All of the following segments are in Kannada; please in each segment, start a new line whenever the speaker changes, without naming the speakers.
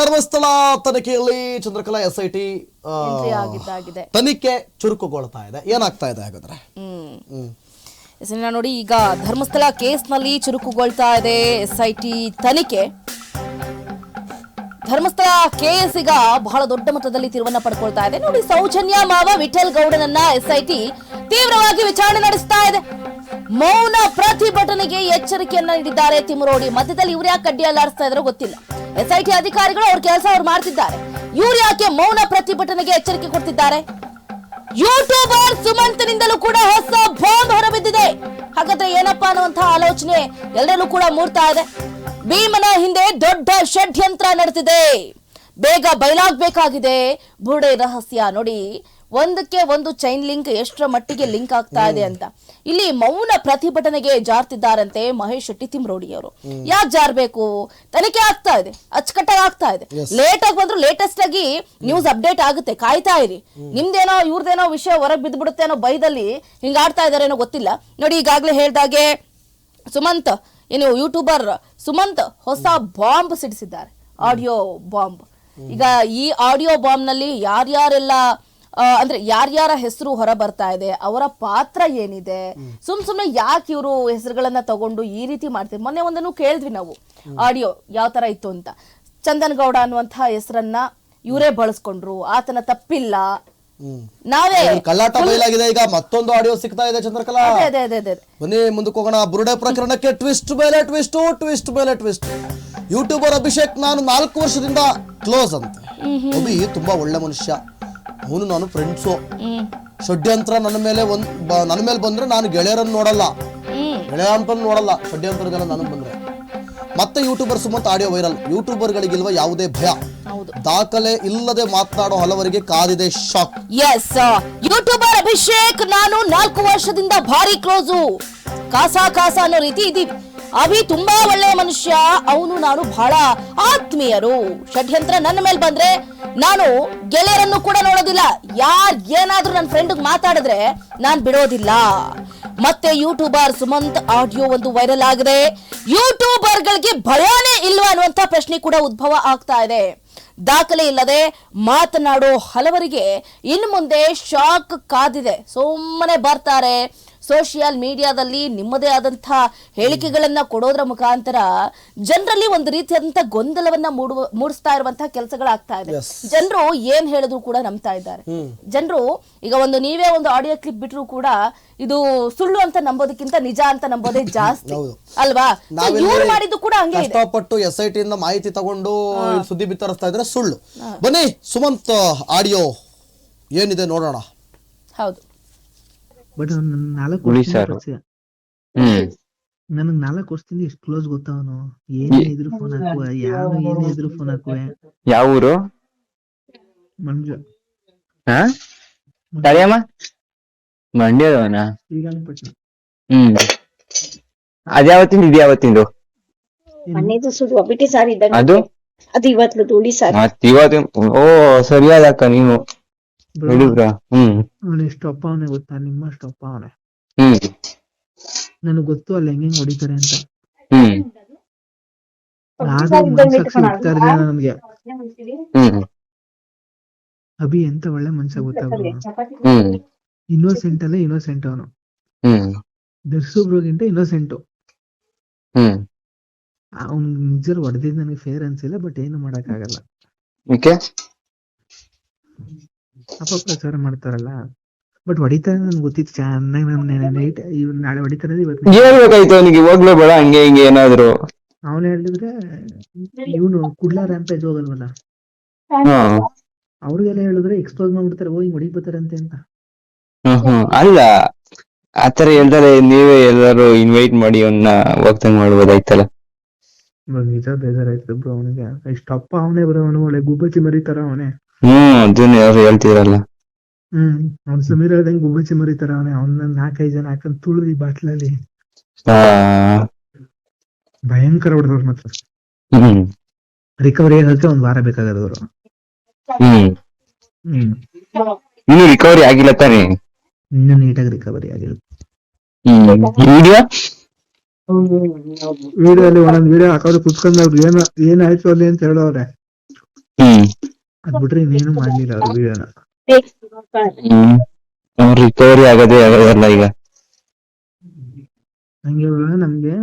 ಧರ್ಮಸ್ಥಳ ತನಿಖೆಯಲ್ಲಿ ಚಂದ್ರಕಲಾ ಎಸ್ ಐ ಟಿ
ಆಗಿದ್ದಾಗಿದೆ.
ತನಿಖೆ ಚುರುಕುಗೊಳ್ತಾ ಇದೆ. ಏನಾಗ್ತಾ ಇದೆ ಹಾಗಾದ್ರೆ?
ಹ್ಮ್. ನೋಡಿ ಈಗ ಧರ್ಮಸ್ಥಳ ಕೇಸ್ನಲ್ಲಿ ಚುರುಕುಗೊಳ್ತಾ ಇದೆ ಎಸ್ ಐ ಟಿ ತನಿಖೆ. ಧರ್ಮಸ್ಥಳ ಕೆಎಸ್ ಈಗ ಬಹಳ ದೊಡ್ಡ ಮಟ್ಟದಲ್ಲಿ ತಿರುವನ್ನ ಪಡ್ಕೊಳ್ತಾ ಇದೆ. ನೋಡಿ ಸೌಜನ್ಯ ಮಾವ ವಿಠಲ್ ಗೌಡನನ್ನ ಎಸ್ ಐ ಟಿ ತೀವ್ರವಾಗಿ ವಿಚಾರಣೆ ನಡೆಸ್ತಾ ಇದೆ. ಮೌನ ಪ್ರತಿಭಟನೆಗೆ ಎಚ್ಚರಿಕೆಯನ್ನ ನೀಡಿದ್ದಾರೆ ತಿಮರೋಡಿ ಮಧ್ಯದಲ್ಲಿ ಇವ್ರು ಯಾಕೆ ಕಡ್ಡಿ ಅಲ್ಲಾಡಿಸ್ತಾ ಇದ್ರು ಗೊತ್ತಿಲ್ಲ. ಎಸ್ಐಟಿ ಅಧಿಕಾರಿಗಳು ಅವ್ರ ಕೆಲಸ ಅವ್ರು ಮಾಡ್ತಿದ್ದಾರೆ. ಇವ್ರು ಯಾಕೆ ಮೌನ ಪ್ರತಿಭಟನೆಗೆ ಎಚ್ಚರಿಕೆ ಕೊಡ್ತಿದ್ದಾರೆ? ಯೂಟ್ಯೂಬರ್ ಸುಮಂತನಿಂದಲೂ ಕೂಡ ಹೊಸ ಬಾಂಬ್ ಹೊರಬಿದ್ದಿದೆ. ಹಾಗಾದ್ರೆ ಏನಪ್ಪಾ ಅನ್ನುವಂತಹ ಆಲೋಚನೆ ಎಲ್ಲರಲ್ಲೂ ಕೂಡ ಮೂರ್ತಾ ಇದೆ. ಭೀಮನ ಹಿಂದೆ ದೊಡ್ಡ ಷಡ್ಯಂತ್ರ ನಡೆದಿದೆ. ಬೇಗ ಬಯಲಾಗಬೇಕಾಗಿದೆ. ಬುರುಡೆ ರಹಸ್ಯ ನೋಡಿ. ಒಂದಕ್ಕೆ ಒಂದು ಚೈನ್ ಲಿಂಕ್ ಎಷ್ಟರ ಮಟ್ಟಿಗೆ ಲಿಂಕ್ ಆಗ್ತಾ ಇದೆ ಅಂತ. ಇಲ್ಲಿ ಮೌನ ಪ್ರತಿಭಟನೆಗೆ ಜಾರ್ತಿದ್ದಾರಂತೆ ಮಹೇಶ್ ಶೆಟ್ಟಿ ತಿಮ್ರೋಡಿ ಅವರು ಯಾಕೆ ಜಾರ್ಬೇಕು? ತನಿಖೆ ಆಗ್ತಾ ಇದೆ ಅಚ್ಚುಕಟ್ಟಾಗಿ ಆಗ್ತಾ ಇದೆ. ಲೇಟ್ ಆಗಿ ಬಂದ್ರು ಲೇಟೆಸ್ಟ್ ಆಗಿ ನ್ಯೂಸ್ ಅಪ್ಡೇಟ್ ಆಗುತ್ತೆ ಕಾಯ್ತಾ ಇರಿ. ನಿಮ್ದೇನೋ ಇವ್ರದೇನೋ ವಿಷಯ ಹೊರಗೆ ಬಿದ್ದ್ಬಿಡುತ್ತೆ ಅನ್ನೋ ಭಯದಲ್ಲಿ ಹಿಂಗ ಆಡ್ತಾ ಏನೋ ಗೊತ್ತಿಲ್ಲ. ನೋಡಿ ಈಗಾಗಲೇ ಹೇಳ್ದಾಗೆ ಸುಮಂತ್ ಏನು ಯೂಟ್ಯೂಬರ್ ಸುಮಂತ್ ಹೊಸ ಬಾಂಬ್ ಸಿಡಿಸಿದ್ದಾರೆ. ಆಡಿಯೋ ಬಾಂಬ್ ಈಗ ಈ ಆಡಿಯೋ ಬಾಂಬ್ನಲ್ಲಿ ಯಾರ್ಯಾರೆಲ್ಲ ಅಂದ್ರೆ ಯಾರ್ಯಾರ ಹೆಸರು ಹೊರ ಬರ್ತಾ ಇದೆ ಅವರ ಪಾತ್ರ ಏನಿದೆ ಸುಮ್ ಸುಮ್ನೆ ಯಾಕೆ ಇವರು ಹೆಸರುಗಳನ್ನ ತಗೊಂಡು ಈ ರೀತಿ ಮಾಡ್ತೀವಿ ಮೊನ್ನೆ ಒಂದನ್ನು ಕೇಳಿದ್ವಿ ನಾವು ಆಡಿಯೋ ಯಾವ ತರ ಇತ್ತು ಅಂತ. ಚಂದನ್ ಗೌಡ ಅನ್ನುವಂತಹ ಹೆಸರನ್ನ ಇವರೇ ಬಳಸ್ಕೊಂಡ್ರು ಆತನ ತಪ್ಪಿಲ್ಲ. ನಾವೇ
ಕಳ್ಳಾಟ ಬಯಲಾಗಿದೆ ಈಗ ಮತ್ತೊಂದು ಆಡಿಯೋ ಸಿಗ್ತಾ ಇದೆ ಚಂದ್ರಕಲಾ.
ಅದೆ ಅದೇ ಅದೇ ಅದೇ
ಬನ್ನಿ ಮುಂದಕ್ಕೆ ಹೋಗೋಣ. ಬುರುಡೆ ಪ್ರಕರಣಕ್ಕೆ ಟ್ವಿಸ್ಟ್ ಮೇಲೆ ಟ್ವಿಸ್ಟ್ ಟ್ವಿಸ್ಟ್ ಮೇಲೆ ಟ್ವಿಸ್ಟ್. ಯೂಟ್ಯೂಬರ್ ಅಭಿಷೇಕ್ ನಾನು ನಾಲ್ಕು ವರ್ಷದಿಂದ ಕ್ಲೋಸ್ ಅಂತ. ತುಂಬಾ ಒಳ್ಳೆ ಮನುಷ್ಯ. ಅವನು ನಾನು ಫ್ರೆಂಡ್ಸು
ಹ್ಮ್.
ಷಡ್ಯಂತ್ರ ನನ್ನ ಮೇಲೆ ಒಂದ್ ಬ- ನನ್ನ ಮೇಲೆ ಬಂದ್ರೆ ನಾನು ಗೆಳೆಯರನ್ನು ನೋಡಲ್ಲ.
ಹ್ಮ್.
ಗೆಳೆಯ ಅಂತ ನೋಡಲ್ಲ. ಷಡ್ಯಂತ್ರಗಳ ನನಗೆ ಬಂದ್ರೆ. ಮತ್ತೆ ಯೂಟ್ಯೂಬರ್ ಸುಮಂತ್ ಆಡಿಯೋ ವೈರಲ್ ಯೂಟ್ಯೂಬರ್ಗಳಿಗಿಲ್ವ ಯಾವುದೇ ಭಯ.
ಹೌದು.
ದಾಖಲೆ ಇಲ್ಲದೆ ಮಾತನಾಡೋ ಹಲವರಿಗೆ ಕಾದಿದೆ ಶಾಕ್
ಎಸ್ ಯೂಟ್ಯೂಬರ್ ಅಭಿಷೇಕ್ ನಾನು ನಾಲ್ಕು ವರ್ಷದಿಂದ ಭಾರಿ ಕ್ಲೋಸು ಕಾಸಾ ಕಾಸಾ ಅನ್ನೋ ರೀತಿ ಇದೀವಿ ಅಭಿ ತುಂಬಾ ಒಳ್ಳೆಯ ಮನುಷ್ಯ, ಅವನು ನಾನು ಬಹಳ ಆತ್ಮೀಯರು. ಷಡ್ಯಂತ್ರ ನನ್ನ ಮೇಲೆ ಬಂದ್ರೆ ನಾನು ಗೆಳೆಯರನ್ನು ಕೂಡ ನೋಡೋದಿಲ್ಲ. ಯಾರ್ ಏನಾದ್ರೂ ನನ್ನ ಫ್ರೆಂಡ್ ಮಾತಾಡಿದ್ರೆ ನಾನು ಬಿಡೋದಿಲ್ಲ. ಮತ್ತೆ ಯೂಟ್ಯೂಬರ್ ಸುಮಂತ್ ಆಡಿಯೋ ಒಂದು ವೈರಲ್ ಆಗಿದೆ. ಯೂಟ್ಯೂಬರ್ಗಳಿಗೆ ಭಯನೇ ಇಲ್ವಾ ಅನ್ನುವಂತ ಪ್ರಶ್ನೆ ಕೂಡ ಉದ್ಭವ ಆಗ್ತಾ ಇದೆ. ದಾಖಲೆ ಇಲ್ಲದೆ ಮಾತನಾಡೋ ಹಲವರಿಗೆ ಇನ್ನು ಮುಂದೆ ಶಾಕ್ ಕಾದಿದೆ. ಸುಮ್ಮನೆ ಬರ್ತಾರೆ. ಸೋಷಿಯಲ್ ಮೀಡಿಯಾದಲ್ಲಿ ನಿಮ್ಮದೇ ಆದಂತಹ ಹೇಳಿಕೆಗಳನ್ನ ಕೊಡೋದ್ರ ಮುಖಾಂತರ ಜನರಲ್ಲಿ ಒಂದು ರೀತಿಯಾದಂತಹ ಗೊಂದಲವನ್ನ ಮೂಡುವ ಮೂಡಿಸ್ತಾ ಇರುವಂತಹ ಕೆಲಸಗಳಾಗ್ತಾ ಇದೆ. ಜನರು ಏನ್ ಹೇಳಿದ್ರು ಕೂಡ ನಂಬ್ತಾ ಇದ್ದಾರೆ. ಜನರು ಈಗ ಒಂದು ನೀವೇ ಒಂದು ಆಡಿಯೋ ಕ್ಲಿಪ್ ಬಿಟ್ರು ಕೂಡ ಇದು ಸುಳ್ಳು ಅಂತ ನಂಬೋದಕ್ಕಿಂತ ನಿಜ ಅಂತ ನಂಬೋದೇ ಜಾಸ್ತಿ. ಅಲ್ವಾ? ಇವ್ರು ಮಾಡಿದ್ದು ಕೂಡ ಹಂಗೆ ಇದೆ.
ಕಷ್ಟಪಟ್ಟು ಎಸ್ ಐ ಟಿಯಿಂದ ಮಾಹಿತಿ ತಗೊಂಡು ಸುದ್ದಿ ಬಿತ್ತರಿಸ್ತಾ ಇದ್ರೆ ಸುಳ್ಳು. ಬನ್ನಿ ಸುಮಂತ್ ಆಡಿಯೋ ಏನಿದೆ ನೋಡೋಣ.
ಹೌದು.
ಬಟ್ ನಾಲ್ಕು ನನಗ್ ನಾಲ್ಕು ವರ್ಷದಿಂದ ಎಷ್ಟು ಕ್ಲೋಸ್ ಗೊತ್ತವನು ಏನೇ ಇದ್ರು ಫೋನ್ ಹಾಕುವ ಯಾವ ಏನೇ ಇದ್ರು ಫೋನ್ ಹಾಕುವೆ.
ಯಾವ ಊರು?
ಮಂಜು
ಹಾ? ತಡಿಯಮ್ಮ ಮಂಡ್ಯದವನ ಹ್ಮ್. ಅದ್ಯಾವತ್ತಿಂದ ಇದ್ಯಾವತ್ತಿಂದು
ಮನೆದು ಸುಡು ಒಬ್ಬಿಟ್ಟು ಸಾರಿ ಇದ್ದಂಗೆ.
ಅದು?
ಅದು ಇವತ್ತು ಹುಳಿ ಸಾರು
ಇವತ್ತು ಓ ಸರಿಯಾದ ಅಕ್ಕ ನೀವು. ಹುಡುಗ್ರ ಹ್ಮ್.
ಅವನು ಎಷ್ಟು ಅಪ್ಪ ಅವನೇ ಗೊತ್ತಾ? ನಿಮ್ಮ ಅಪ್ಪ ಅವನೇ.
ಹ್ಮ್.
ನನಗ್ ಗೊತ್ತು ಅಲ್ಲಿ ಹೆಂಗ್ ಹೆಂಗ್ ಹೊಡಿತಾರೆ ಅಂತ.
ಹ್ಮ್.
ಮನ್ಸಾಕ್ಷಿ ಇರ್ತಾ ಇರ್ಲಿಲ್ಲ ನನ್ಗೆ.
ಹ್ಮ್.
ಅಭಿ ಎಂತ ಒಳ್ಳೆ ಮನ್ಸ
ಗೊತ್ತಾಗ್ಬೋದು
ಹ್ಮ್.
ಇನ್ನೋಸೆಂಟ್ ಅಲ್ಲೇ ಇನ್ನೋಸೆಂಟ್ ಅವನು.
ಹ್ಮ್.
ದರ್ಶೊಬ್ರಿಗಿಂತ ಇನ್ನೋಸೆಂಟ್
ಹ್ಮ್.
ಅವ್ನ್ ನಿಜರ್ ಹೊಡೆದಿದ್ ನನಗೆ ಫೇರ್ ಅನ್ಸಿಲ್ಲ ಬಟ್ ಏನು ಮಾಡಕ್ ಆಗಲ್ಲ
ಓಕೆ
ಅಪಪ್ರಚಾರ ಮಾಡ್ತಾರಲ್ಲ. ಬಟ್ ಹೊಡಿತಾರೆ ನನ್ಗೆ ಗೊತ್ತಿತ್ತು ಚೆನ್ನಾಗಿ ನಮ್ ನೈಟ್ ನಾಳೆ ಹೊಡಿತಾರೆ ಇವತ್ತು.
ಹೇಳ್ಬೇಕಾಯ್ತು ಅವನಿಗೆ? ಹೋಗ್ಲೇ ಬೇಡ ಹಂಗೆ ಹಿಂಗೆ ಏನಾದ್ರು.
ಅವನು ಹೇಳಿದ್ರೆ ಇವನು ಕುಡ್ಲ ರ್ಯಾಂಪೇಜ್ ಹೋಗಲ್ವಲ್ಲ?
ಹಾ.
ಅವ್ರಿಗೆಲ್ಲ ಹೇಳಿದ್ರೆ ಎಕ್ಸ್ಪೋಸ್ ಮಾಡ್ಬಿಡ್ತಾರೆ ಹೋಗಿ ಹಿಂಗ್ ಬರ್ತಾರೆ ಅಂತ.
ಹ್ಮ್ ಹ್ಮ್ ಅಲ್ಲ ಆತರ ಹೇಳ್ತಾರೆ ನೀವೇ ಎಲ್ಲರೂ ಇನ್ವೈಟ್ ಮಾಡಿ ಅವನ್ನ ಹೋಗ್ತಂಗ್ ಮಾಡ್ಬೋದಾಯ್ತಲ್ಲ.
ಇವಾಗ ನಿಜ ಬೇಜಾರಾಯ್ತು ಬ್ರೋ ಅವನಿಗೆ. ಇಷ್ಟಪ್ಪ ಅವನೇ ಬ್ರೋ ಅವನು ಒಳ್ಳೆ ಗುಬ್ಬಚ್ಚಿ ಮರಿತಾರ ಅವನೇ.
ಹ್ಮ್ ಯಾರು ಹೇಳ್ತಿರಲ್ಲ.
ಹ್ಮ್ ಅವ್ನ್ ಸಮೀರ್ ಹೇಳ್ದಂಗ್ ಗುಬ್ಬಚ್ಚಿ ಮರಿತಾರ ಅವನೇ. ಅವ್ನ ನಾಲ್ಕೈದು ಜನ ಹಾಕೊಂಡ್ ತುಳಿದು ಬಾಟ್ಲಲ್ಲಿ.
ಆ
ಭಯಂಕರ ಹೊಡೆದವ್ರು ಮಾತ್ರ.
ಹ್ಮ್.
ರಿಕವರಿ ಆಗಕ್ಕೆ ಒಂದ್ ವಾರ ಬೇಕಾಗದವ್ರು
ಹ್ಮ್.
ಹ್ಮ್.
ಇನ್ನು ರಿಕವರಿ ಆಗಿಲ್ಲ ತಾನೇ?
ಇನ್ನು ನೀಟಾಗಿ ರಿಕವರಿ ಆಗಿಲ್ಲ.
ಹ್ಮ್. ವಿಡಿಯೋ?
ವಿಡಿಯೋ ಅಲ್ಲಿ ಒಂದೊಂದ್ ವಿಡಿಯೋ ಹಾಕೋದು ಕುತ್ಕೊಂಡ್ ಅವ್ರು ಏನ ಏನಾಯ್ತು ಅಲ್ಲಿ ಅಂತ ಹೇಳೋರೆ
ಹ್ಮ್.
ಅದ್ ಬಿಟ್ರೆ ಇನ್ನೇನು ಮಾಡ್ಲಿಲ್ಲ ಅವ್ರ ವಿಡಿಯೋನ
ಹ್ಮ್ ರಿಕವರಿ ಆಗದೆ ಆಗಲ್ಲ ಈಗ.
ಹಂಗೆ ಇವಾಗ ನಮ್ಗೆ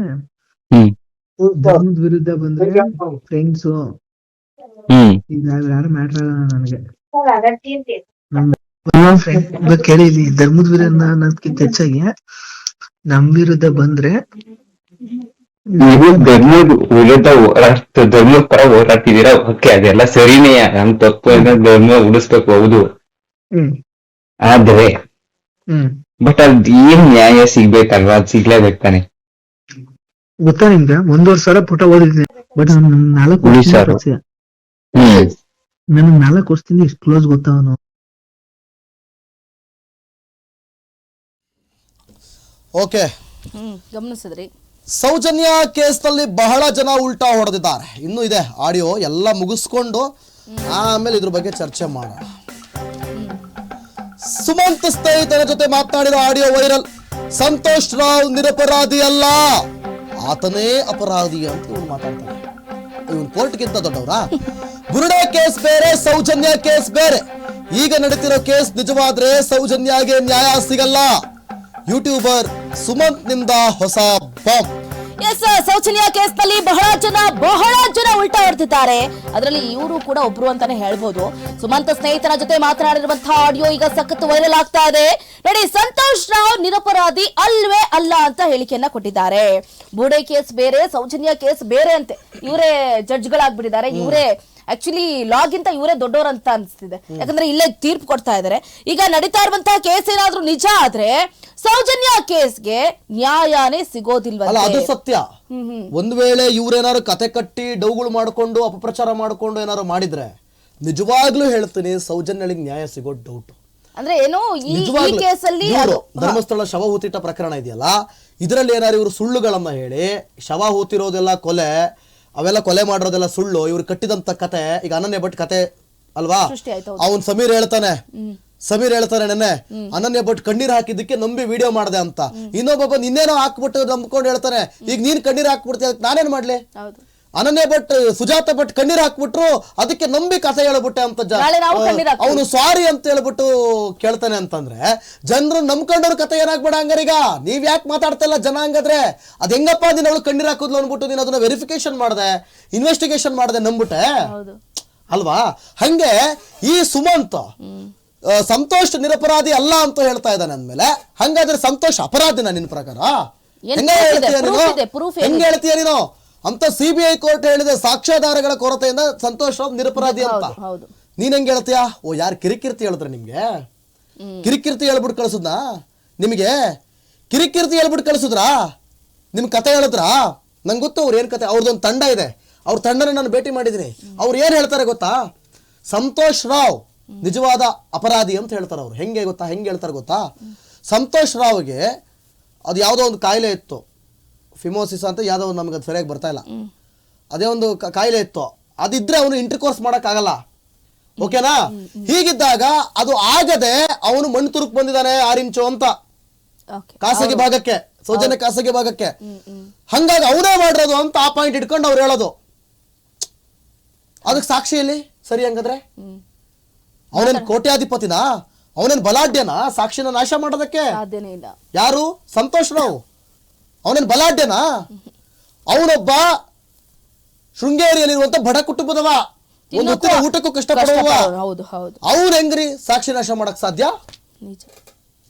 ಹ್ಮ್.
ಧರ್ಮದ ವಿರುದ್ಧ ಬಂದ್ರೆ ಫ್ರೆಂಡ್ಸ್
ಹ್ಮ್.
ಈಗ ಯಾರು ಮ್ಯಾಟರ್ ಆಗಲ್ಲ ನನಗೆ. ಕೇಳಿ ಇಲ್ಲಿ ಧರ್ಮದ ವಿರುದ್ಧ ಅನ್ನೋದಕ್ಕಿಂತ ಹೆಚ್ಚಾಗಿ ನಮ್ ವಿರುದ್ಧ ಬಂದ್ರೆ
ನೀವು ಧರ್ಮದ ಉಳಿದ ಹೋರಾಟ ಧರ್ಮದ ಪರ ಹೋರಾಡ್ತಿದ್ದೀರಾ ಓಕೆ ಅದೆಲ್ಲ ಸರಿನೇ ನಮ್ ತಪ್ಪು ಅಂದ್ರೆ ಧರ್ಮ ಉಳಿಸ್ಬೇಕು ಹೌದು. ಆದ್ರೆ
ಹ್ಮ್.
ಬಟ್ ಅದ್ ಏನ್ ನ್ಯಾಯ ಸಿಗ್ಬೇಕಲ್ವಾ ಅದ್ ಸಿಗ್ಲೇಬೇಕು ತಾನೆ.
ಗೊತ್ತಾ ನಿಮ್ಗೆ? ಒಂದೂವರೆ ಸಾವಿರ ಪುಟ ಓದಿದ್ದೀನಿ. ಬಟ್ ನಾಲ್ಕು ನನಗ್ ನಾಲ್ಕು ವರ್ಷದಿಂದ ಎಷ್ಟು ಕ್ಲೋಸ್ ಗೊತ್ತಾವನು.
ಓಕೆ.
ಹ್ಮ್ ಗಮನಿಸಿದ್ರಿ.
ಸೌಜನ್ಯ ಕೇಸ್ನಲ್ಲಿ ಬಹಳ ಜನ ಉಲ್ಟಾ ಹೊಡೆದಿದ್ದಾರೆ. ಇನ್ನೂ ಇದೆ, ಆಡಿಯೋ ಎಲ್ಲ ಮುಗಿಸ್ಕೊಂಡು ಆಮೇಲೆ ಇದ್ರ ಬಗ್ಗೆ ಚರ್ಚೆ ಮಾಡೋಣ. ಸುಮಂತ್ ಸ್ನೇಹಿತರ ಜೊತೆ ಮಾತನಾಡಿದ ಆಡಿಯೋ ವೈರಲ್, ಸಂತೋಷ್ ರಾವ್ ನಿರಪರಾಧಿ ಅಲ್ಲ, ಆತನೇ ಅಪರಾಧಿ ಅಂತ ಇವ್ರು ಮಾತಾಡ್ತಾರೆ ಇವನ್ ಕೋರ್ಟ್ಗಿಂತ ದೊಡ್ಡವರ? ಬುರುಡೆ ಕೇಸ್ ಬೇರೆ, ಸೌಜನ್ಯ ಕೇಸ್ ಬೇರೆ. ಈಗ ನಡೀತಿರೋ ಕೇಸ್ ನಿಜವಾದ್ರೆ ಸೌಜನ್ಯಗೆ ನ್ಯಾಯ ಸಿಗಲ್ಲ. ಯೂಟ್ಯೂಬರ್ ಸುಮಂತ್ನಿಂದ ಹೊಸ ಬಾಂಬ್
ಎಸ್ ಸೌಜನ್ಯ ಕೇಸ್ನಲ್ಲಿ ಬಹಳ ಜನ ಬಹಳ ಜನ ಉಲ್ಟಾ ಹೊಡ್ತಿದ್ದಾರೆ ಅದರಲ್ಲಿ ಇವರು ಕೂಡ ಒಬ್ರು ಅಂತಾನೆ ಹೇಳ್ಬೋದು. ಸುಮಂತ ಸ್ನೇಹಿತರ ಜೊತೆ ಮಾತನಾಡಿರುವಂತಹ ಆಡಿಯೋ ಈಗ ಸಖತ್ ವೈರಲ್ ಆಗ್ತಾ ಇದೆ. ನೋಡಿ ಸಂತೋಷ್ ರಾವ್ ನಿರಪರಾಧಿ ಅಲ್ವೇ ಅಲ್ಲ ಅಂತ ಹೇಳಿಕೆಯನ್ನ ಕೊಟ್ಟಿದ್ದಾರೆ. ಬೂಡೆ ಕೇಸ್ ಬೇರೆ ಸೌಜನ್ಯ ಕೇಸ್ ಬೇರೆ ಅಂತೆ. ಇವರೇ ಜಡ್ಜ್ಗಳಾಗ್ಬಿಟ್ಟಿದ್ದಾರೆ ಇವರೇ ಆಕ್ಚುಲಿ ಲಾಗಿಂತ ಇವರೇ ದೊಡ್ಡವರಂತ ಅಂತ ಅನ್ಸ್ತಿದೆ. ಯಾಕಂದ್ರೆ ಇಲ್ಲೇ ತೀರ್ಪು ಕೊಡ್ತಾ ಇದ್ದಾರೆ ಈಗ ನಡೀತಾ ಇರುವಂತಹ ಕೇಸ್ ಏನಾದ್ರೂ ನಿಜ ಆದ್ರೆ ಸೌಜನ್ಯ ಕೇಸ್ಗೆ ನ್ಯಾಯನೇ
ಸಿಗೋದಿಲ್ವಲ್ಲ ಅದು ಸತ್ಯ. ಒಂದ್ ವೇಳೆ ಇವ್ರೇನಾದ್ರು ಕತೆ ಕಟ್ಟಿ ಡೌಗಳು ಮಾಡ್ಕೊಂಡು ಅಪಪ್ರಚಾರ ಮಾಡ್ಕೊಂಡು ಏನಾದ್ರು ಮಾಡಿದ್ರೆ ನಿಜವಾಗ್ಲೂ ಹೇಳ್ತೀನಿ ಸೌಜನ್ಯಳಿಗೆ ನ್ಯಾಯ ಸಿಗೋ ಡೌಟ್
ಅಂದ್ರೆ ಏನೋ ಈ ಕೇಸಲ್ಲಿ
ಧರ್ಮಸ್ಥಳ ಶವ ಹೂತಿಟ್ಟ ಪ್ರಕರಣ ಇದೆಯಲ್ಲ? ಇದರಲ್ಲಿ ಏನಾದ್ರು ಇವರು ಸುಳ್ಳುಗಳನ್ನ ಹೇಳಿ ಶವ ಹೂತಿರೋದೆಲ್ಲ ಕೊಲೆ ಅವೆಲ್ಲ ಕೊಲೆ ಮಾಡಿರೋದೆಲ್ಲ ಸುಳ್ಳು ಇವ್ರು ಕಟ್ಟಿದಂತ ಕತೆ ಈಗ ಅನನ್ಯ ಭಟ್ ಕತೆ ಅಲ್ವಾ?
ಸೃಷ್ಟಿ ಆಯ್ತು,
ಅವನ್ ಸಮೀರ್ ಹೇಳ್ತಾನೆ. ಸಮೀರ್ ಹೇಳ್ತಾನೆ ನೆನ್ನೆ ಅನನ್ಯ ಭಟ್ ಕಣ್ಣೀರ್ ಹಾಕಿದ್ದಕ್ಕೆ ನಂಬಿ ವಿಡಿಯೋ ಮಾಡಿದೆ ಅಂತ. ಇನ್ನೊಬ್ಬ ಬಂದು ಇನ್ನೇನೋ ಹಾಕ್ಬಿಟ್ಟು ನಂಬ್ಕೊಂಡು ಹೇಳ್ತಾನೆ ಈಗ ನೀನ್ ಕಣ್ಣೀರ್ ಹಾಕ್ಬಿಡ್ತೀಯ ಅದಕ್ಕೆ ನಾನೇನ್ ಮಾಡ್ಲಿ?
ಹೌದು.
ಅನನ್ಯ ಭಟ್ ಸುಜಾತ ಭಟ್ ಕಣ್ಣೀರ್ ಹಾಕ್ಬಿಟ್ರು ಅದಕ್ಕೆ ನಂಬಿ ಕಸ ಹೇಳ್ಬಿಟ್ಟೆ ಅಂತ ಅವನು ಸಾರಿ ಅಂತ ಹೇಳ್ಬಿಟ್ಟು ಕೇಳ್ತಾನೆ ಅಂತಂದ್ರೆ ಜನರು ನಂಬ್ಕೊಂಡವ್ರ ಕತೆ ಏನಾಗ್ಬೇಡ ಹಂಗಾರೀಗ? ನೀವ್ ಯಾಕೆ ಮಾತಾಡ್ತಾ ಇಲ್ಲ ಜನ ಹಂಗಾದ್ರೆ ಅದ್ ಹೆಂಗಪ್ಪ ನೀನ್ ಅವಳು ಕಣ್ಣೀರ್ ಹಾಕುದ್ಲು ಅನ್ಬಿಟ್ಟು ನೀನ್ ಅದನ್ನ ವೆರಿಫಿಕೇಶನ್ ಮಾಡ್ದೆ ಇನ್ವೆಸ್ಟಿಗೇಷನ್ ಮಾಡ್ದೆ ನಂಬಿಟ್ಟೆ ಅಲ್ವಾ? ಹಂಗೆ ಈ ಸುಮಂತ್ ಸಂತೋಷ್ ನಿರಪರಾಧಿ ಅಲ್ಲ ಅಂತ ಹೇಳ್ತಾ ಇದ್ದಾನೆ ಅಂದ್ಮೇಲೆ ಹಂಗಾದ್ರೆ ಸಂತೋಷ್ ಅಪರಾಧಿನ ನಿನ್ ಪ್ರಕಾರ? ಹೆಂಗ? ಹೇಳ್ತೀಯ ನೀನು?
ಇದೆ, ಸಿ
ಬಿ ಐ ಅಂತ ಸಿಬಿಐ ಕೋರ್ಟ್ ಹೇಳಿದೆ ಸಾಕ್ಷ್ಯಾಧಾರಗಳ ಕೊರತೆಯಿಂದ ಸಂತೋಷ್ ರಾವ್ ನಿರಪರಾಧಿ ಅಂತ. ನೀನ್ ಹೆಂಗ್ ಹೇಳ್ತೀಯ? ಓ ಯಾರು ಕಿರಿಕಿರ್ತಿ ಹೇಳಿದ್ರೆ ನಿಮ್ಗೆ? ಕಿರಿಕಿರ್ತಿ ಹೇಳ್ಬಿಟ್ಟು ಕಳ್ಸುದ್ನಾ? ನಿಮಗೆ ಕಿರಿಕಿರ್ತಿ ಹೇಳ್ಬಿಟ್ಟು ಕಳ್ಸುದ್ರಾ? ನಿಮ್ ಕತೆ ಹೇಳಿದ್ರಾ? ನಂಗೆ ಗೊತ್ತು ಅವ್ರು ಏನ್ ಕತೆ ಅವ್ರದ್ದೊಂದು ತಂಡ ಇದೆ. ಅವ್ರ ತಂಡನ ನಾನು ಭೇಟಿ ಮಾಡಿದ್ದೀನಿ. ಅವ್ರು ಏನ್ ಹೇಳ್ತಾರೆ ಗೊತ್ತಾ? ಸಂತೋಷ್ ರಾವ್ ನಿಜವಾದ ಅಪರಾಧಿ ಅಂತ ಹೇಳ್ತಾರೆ ಅವ್ರು. ಹೆಂಗೆ ಗೊತ್ತಾ? ಹೆಂಗೆ ಹೇಳ್ತಾರೆ ಗೊತ್ತಾ? ಸಂತೋಷ್ ರಾವ್ಗೆ ಅದು ಯಾವುದೋ ಒಂದು ಕಾಯಿಲೆ ಇತ್ತು. ಫಿಮೋಸಿಸ್ ಅಂತ ಯಾವುದೋ ಒಂದು ನಮ್ಗೆ ಅದು ಸರಿಯಾಗಿ ಬರ್ತಾ ಇಲ್ಲ. ಅದೇ ಒಂದು ಕಾಯಿಲೆ ಇತ್ತು. ಅದಿದ್ರೆ ಅವನು ಇಂಟರ್ಕೋರ್ಸ್ ಮಾಡೋಕ್ಕಾಗಲ್ಲ. ಓಕೆನಾ? ಹೀಗಿದ್ದಾಗ ಅದು ಆಗದೆ ಅವನು ಮಣ್ಣು ತುರುಕ್ ಬಂದಿದ್ದಾನೆ ಆರಿಂಚು ಅಂತ. ಖಾಸಗಿ ಭಾಗಕ್ಕೆ ಸೌಜನ್ಯ ಖಾಸಗಿ ಭಾಗಕ್ಕೆ. ಹಂಗಾಗಿ ಅವನೇ ಮಾಡಿರೋದು ಅಂತ ಆ ಪಾಯಿಂಟ್ ಇಟ್ಕೊಂಡು ಅವ್ರು ಹೇಳೋದು. ಅದಕ್ಕೆ ಸಾಕ್ಷಿಯಲ್ಲಿ ಸರಿ ಹಂಗಾದ್ರೆ? ಅವನೇನ್ ಕೋಟ್ಯಾಧಿಪತಿನ? ಅವನೇನ್ ಬಲಾಢ್ಯನ? ಸಾಕ್ಷಿನ ನಾಶ ಮಾಡೋದಕ್ಕೆ?
ಇಲ್ಲ.
ಯಾರು? ಸಂತೋಷ್ ರಾವ್. ಅವನೇನ್ ಬಲಾಢ್ಯನಾ? ಅವನೊಬ್ಬ ಶೃಂಗೇರಿಯಲ್ಲಿರುವಂತ ಬಡ ಕುಟುಂಬದವ. ಒಂದು ಹೊತ್ತಿನ ಊಟಕ್ಕೂ ಕಷ್ಟಪಡುವ
ಹೌದು ಹೌದು.
ಅವ್ನು ಹೆಂಗ್ರಿ? ಸಾಕ್ಷಿ ನಾಶ ಮಾಡಕ್ ಸಾಧ್ಯ?
ನಿಜ.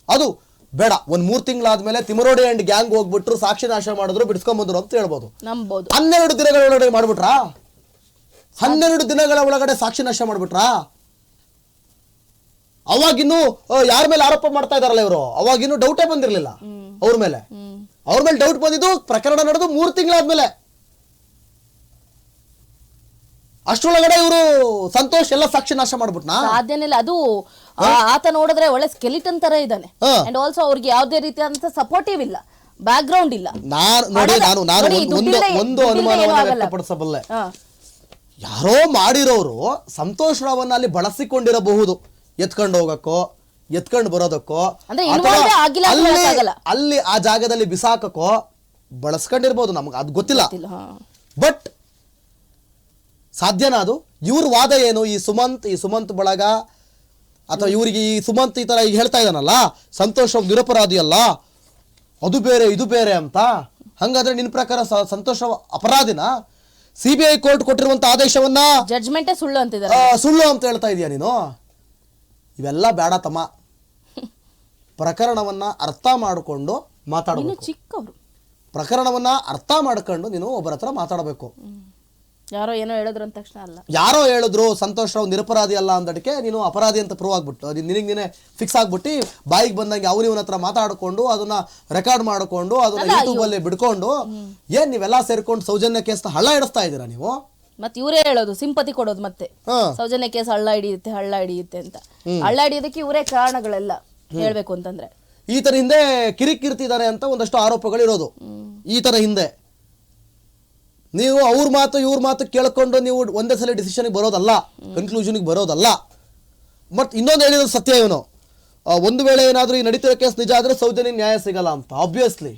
ಅದು ಬೇಡ. ಒಂದ್ ಮೂರ್ ತಿಂಗಳಾದ್ಮೇಲೆ ತಿಮರೋಡಿ ಅಂಡ್ ಗ್ಯಾಂಗ್ ಹೋಗ್ಬಿಟ್ರು ಸಾಕ್ಷಿ ನಾಶ ಮಾಡಿದ್ರು ಬಿಡಿಸ್ಕೊಂಬಂದ್ರು ಅಂತ ಹೇಳ್ಬೋದು.
ನಂಬೋದು.
ಹನ್ನೆರಡು ದಿನಗಳ ಒಳಗಡೆ ಮಾಡ್ಬಿಟ್ರಾ? ಹನ್ನೆರಡು ದಿನಗಳ ಒಳಗಡೆ ಸಾಕ್ಷಿ ನಾಶ ಮಾಡ್ಬಿಟ್ರ? ಅವಾಗಿನ್ನು ಯಾರ ಮೇಲೆ ಆರೋಪ ಮಾಡ್ತಾ ಇದಾರಲ್ಲ ಇವರು? ಅವಾಗಿನ್ನು ಡೌಟೇ ಬಂದಿರ್ಲಿಲ್ಲ ಅವ್ರ ಮೇಲೆ. ಅವ್ರ ಮೇಲೆ ಡೌಟ್ ಬಂದಿದ್ದು ಪ್ರಕರಣ ನಡೆದು ಮೂರು ತಿಂಗಳಾದ್ಮೇಲೆ. ಅಷ್ಟರೊಳಗಡೆ ಇವರು ಸಂತೋಷ್ ಎಲ್ಲ ಸಾಕ್ಷಿ ನಾಶ ಮಾಡ್ಬಿಟ್ನಾ?
ಸಾಧ್ಯನೇ ಇಲ್ಲ. ಅದು ಆತ ನೋಡಿದ್ರೆ ಒಳ್ಳೆ ಸ್ಕೆಲಿಟನ್ ತರ ಇದ್ದಾನೆ. ಅಂಡ್ ಆಲ್ಸೋ ಅವ್ರಿಗೆ ಯಾವುದೇ ರೀತಿಯಾದಂತ ಸಪೋರ್ಟಿವ್ ಇಲ್ಲ. ಬ್ಯಾಕ್ ಗ್ರೌಂಡ್ ಇಲ್ಲ.
ನಾನು ನೋಡಿ ನಾನು ನಾನು ಒಂದು- ಒಂದು ಅನುಮಾನವನ್ನು ವ್ಯಕ್ತಪಡಿಸಬಲ್ಲೆ. ಯಾರೋ ಮಾಡಿರೋರು ಸಂತೋಷ್ ರಾವನ್ನ ಅಲ್ಲಿ ಬಳಸಿಕೊಂಡಿರಬಹುದು. ಎತ್ಕೊಂಡು ಹೋಗಕ್ಕೋ ಎತ್ಕೊಂಡು ಬರೋದಕ್ಕೋ
ಅಂದ್ರೆ
ಅಥವಾ
ಆಗಿಲ್ಲ ಅಂತ
ಅಲ್ಲಿ
ಹೇಳಕ್ಕಾಗಲ್ಲ.
ಅಲ್ಲಿ ಆ ಜಾಗದಲ್ಲಿ ಬಿಸಾಕಕ್ಕೋ ಬಳಸ್ಕೊಂಡಿರ್ಬೋದು ನಮ್ಗೆ ಅದು ಗೊತ್ತಿಲ್ಲ.
ಹಾ.
ಬಟ್ ಸಾಧ್ಯನಾ ಅದು? ಇವ್ರ ವಾದ ಏನು? ಈ ಸುಮಂತ್ ಈ ಸುಮಂತ್ ಬಳಗ ಅಥವಾ ಇವರಿಗೆ ಈ ಸುಮಂತ್ ಈ ತರ ಈಗ ಹೇಳ್ತಾ ಇದ್ದಾನಲ್ಲ ಸಂತೋಷ ಒಬ್ಬ ನಿರಪರಾಧಿ ಅಲ್ಲ ಅದು ಬೇರೆ ಇದು ಬೇರೆ ಅಂತ? ಹಂಗಾದ್ರೆ ನಿನ್ನ ಪ್ರಕಾರ ಸಂತೋಷ ಸಂತೋಷ್ ಅವ ಅಪರಾಧಿನ? ಸಿ ಬಿ ಐ ಕೋರ್ಟ್ ಕೊಟ್ಟಿರುವಂತ ಆದೇಶವನ್ನ
ಜಡ್ಜ್ಮೆಂಟೇ ಸುಳ್ಳು ಅಂತಿದ್ದಾರೆ.
ಆ, ಸುಳ್ಳು ಅಂತ ಹೇಳ್ತಾ ಇದೀಯ ನೀನು? ಇವೆಲ್ಲ ಬೇಡ ತಮ್ಮ. ಪ್ರಕರಣವನ್ನ ಅರ್ಥ ಮಾಡಿಕೊಂಡು ಮಾತಾಡಬೇಕು.
ಚಿಕ್ಕವರು.
ಪ್ರಕರಣವನ್ನ ಅರ್ಥ ಮಾಡ್ಕೊಂಡು ನೀನು ಒಬ್ಬರ ಹತ್ರ ಮಾತಾಡಬೇಕು.
ಯಾರೋ ಏನೋ ಹೇಳಿದ್ರು ಅಂದ ತಕ್ಷಣ ಅಲ್ಲ.
ಯಾರೋ ಹೇಳಿದ್ರು ಸಂತೋಷ್ ರಾವ್ ನಿರಪರಾಧಿ ಅಲ್ಲ ಅಂದಕ್ಕೆ ನೀನು ಅಪರಾಧಿ ಅಂತ ಪ್ರೂವ್ ಆಗ್ಬಿಟ್ಟು ಅದು ನಿನಗೆ ನೀನೆ ಫಿಕ್ಸ್ ಆಗ್ಬಿಟ್ಟು ಬಾಯಿಗೆ ಬಂದಂಗೆ ಅವ್ರು ಇವನ ಹತ್ರ ಮಾತಾಡಿಕೊಂಡು ಅದನ್ನ ರೆಕಾರ್ಡ್ ಮಾಡಿಕೊಂಡು ಅದನ್ನ ಯೂಟ್ಯೂಬ್ ಅಲ್ಲಿ ಬಿಡ್ಕೊಂಡು ಏನ್ ನೀವೆಲ್ಲ ಸೇರ್ಕೊಂಡು ಸೌಜನ್ಯ ಕೇಸ್ ಹಳ್ಳ ಇಡಿಸ್ತಾ ಇದ್ದೀರಾ ನೀವು?
ಮತ್ತೆ ಇವರೇ ಹೇಳೋದು ಸಿಂಪತಿ ಕೊಡೋದು ಮತ್ತೆ. ಸೌಜನ್ಯ ಕೇಸ್ ಹಳ್ಳ ಹಿಡಿಯುತ್ತೆ ಹಳ್ಳ ಹಿಡಿಯುತ್ತೆ ಅಂತ. ಹಳ್ಳ ಹಿಡಿಯೋದಕ್ಕೆ ಇವರೇ ಕಾರಣಗಳೆಲ್ಲ. ಹೇಳ್ಬೇಕು ಅಂತಂದ್ರೆ.
ಈತನ ಹಿಂದೆ ಕಿರಿಕಿರ್ತಿದ್ದಾರೆ ಅಂತ ಒಂದಷ್ಟು ಆರೋಪಗಳು ಇರೋದು. ಈ ತರ ಹಿಂದೆ. ನೀವು ಅವ್ರ ಮಾತು ಇವ್ರ ಮಾತು ಕೇಳ್ಕೊಂಡು ನೀವು ಒಂದೇ ಸಲ ಡಿಸಿಷನ್ಗೆ ಬರೋದಲ್ಲ ಕನ್ಕ್ಲೂಷನ್ಗೆ ಬರೋದಲ್ಲ. ಮತ್ತೆ ಇನ್ನೊಂದು ಹೇಳಿದ ಸತ್ಯ ಇವನು. ಒಂದು ವೇಳೆ ಏನಾದರೂ ಈ ನಡೀತಿರೋ ಕೇಸ್ ನಿಜ ಆದರೆ ಸೌಜನ್ಯ ನ್ಯಾಯ ಸಿಗಲ್ಲ ಅಂತ ಆಬ್ವಿಯಸ್ಲಿ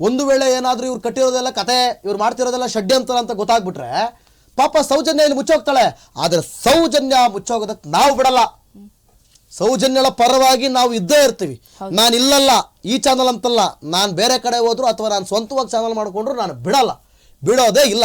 ಒಂದು ವೇಳೆ ಏನಾದರೂ ಇವ್ರು ಕಟ್ಟಿರೋದೆಲ್ಲ ಕತೆ ಇವ್ರು ಮಾಡ್ತಿರೋದೆಲ್ಲ ಷಡ್ಯಂತರ ಅಂತ ಗೊತ್ತಾಗ್ಬಿಟ್ರೆ ಪಾಪ ಸೌಜನ್ಯ ಇಲ್ಲಿ ಮುಚ್ಚೋಗ್ತಾಳೆ. ಆದರೆ ಸೌಜನ್ಯ ಮುಚ್ಚೋಗೋದಕ್ಕೆ ನಾವು ಬಿಡಲ್ಲ. ಸೌಜನ್ಯಳ ಪರವಾಗಿ ನಾವು ಇದ್ದೇ ಇರ್ತೀವಿ. ನಾನು ಇಲ್ಲಲ್ಲ ಈ ಚಾನಲ್ ಅಂತಲ್ಲ ನಾನು ಬೇರೆ ಕಡೆ ಹೋದ್ರು ಅಥವಾ ನಾನು ಸ್ವಂತವಾಗಿ ಚಾನಲ್ ಮಾಡಿಕೊಂಡ್ರು ನಾನು ಬಿಡಲ್ಲ. ಬಿಡೋದೇ ಇಲ್ಲ.